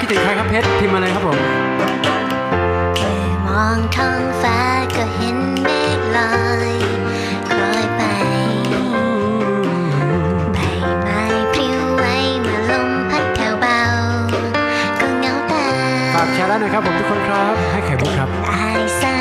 คิดถึงใครครับเพชรพิมพ์มาเลยครับผมแค่มองท้องฟ้าก็เห็นเมฆลอยคล้อยไปใบไม้ปลิวไหวเมื่อลมพัดแผ่วเบา ก็เหงาตาฝากแชร์ได้หน่อยครับผมทุกคนครับ ให้ไข่มุกครับ อายสา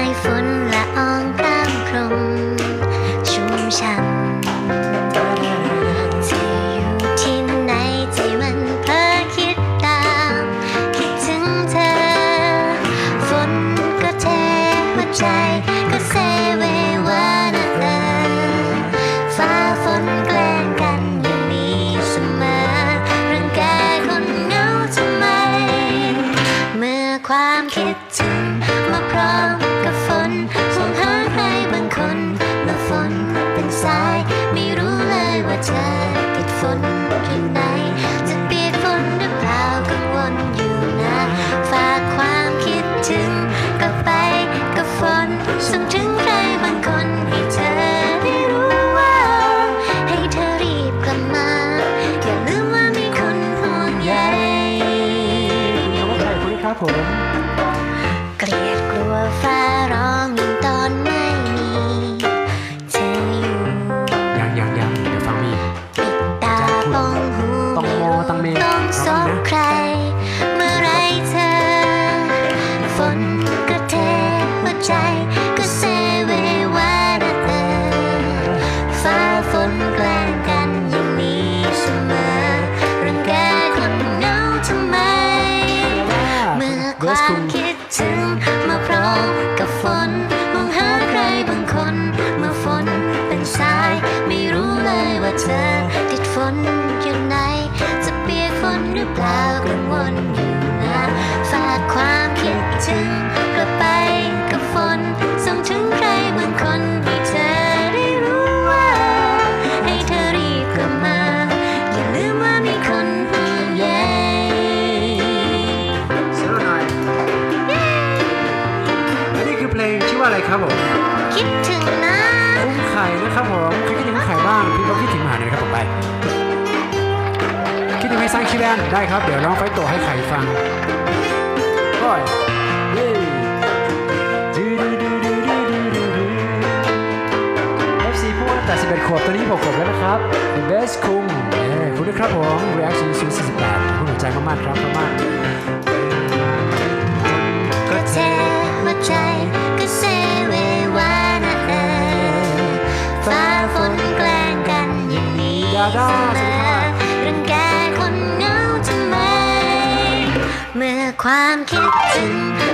มาพร้อมกับฝนส่งหาใครบางคนเมื่อฝนเป็นสาย ไม่รู้เลยว่าเธอติดฝนที่ไหน จะเปียกฝนหรือเปล่ากังวลอยู่นะ ฝากความคิดถึงกลับไปกับฝนส่งถึงใครบางคนให้เธอได้รู้ว่า ให้เธอรีบกลับมา อย่าลืมว่ามีคนห่วงใยคำว่าใครคนนี้ครับผม สคุมคิดถึงมาพร้อมกับฝนมองหาใครบางคน เมื่อฝนเป็นสาย ไม่รู้เลยว่าเธอติดฝนอยู่ไหนจะเปียกฝนหรือเปล่า อว่าอะไรครับผมคิดถึงนะคุ้มไข่นะครับผมใครคิดถึงไข่บ้างพี่บอกคิดถึงหมาหน่อยนะครับผมไป คิดถึงให้สร้างชื่อแดนได้ครับ เดี๋ยวร้องไฟโตให้ไข่ฟังโอ้ยเย้ดูดูดูดูดูดูดูดู FC พูดแต่11ขวบตอนนี้6ขวบแล้วนะครับ The Best คุงเอ้ยคุณด้วยครับผม Reaction 048คุณหัวใจมากๆครับมากก็าด้าสวัสดีครับรังแกคนเหงาทำไม เมื่อความคิดถึง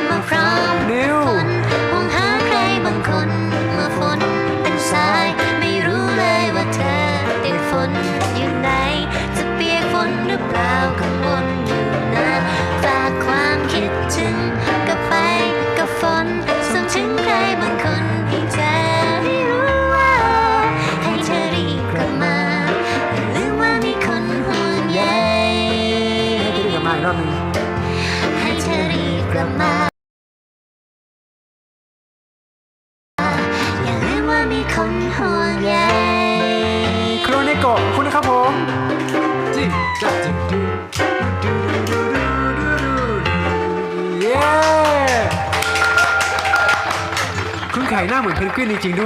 มาพร้อมนิวฝนมองหาใครบางคนเมื่อฝนเป็นสาย ไม่รู้เลยว่าเธอติดฝนอยู่ไหนจะเปียกฝนหรือเปล่า ประมาอย่าลืมว่ามีคนห่วงใยโครเนโกะคุณนะครับผมจิ๊กจัดจิดูดูดูดูดูดูดูเย้คุณไข่หน้าเหมือนเพนกวินจริงๆด้วย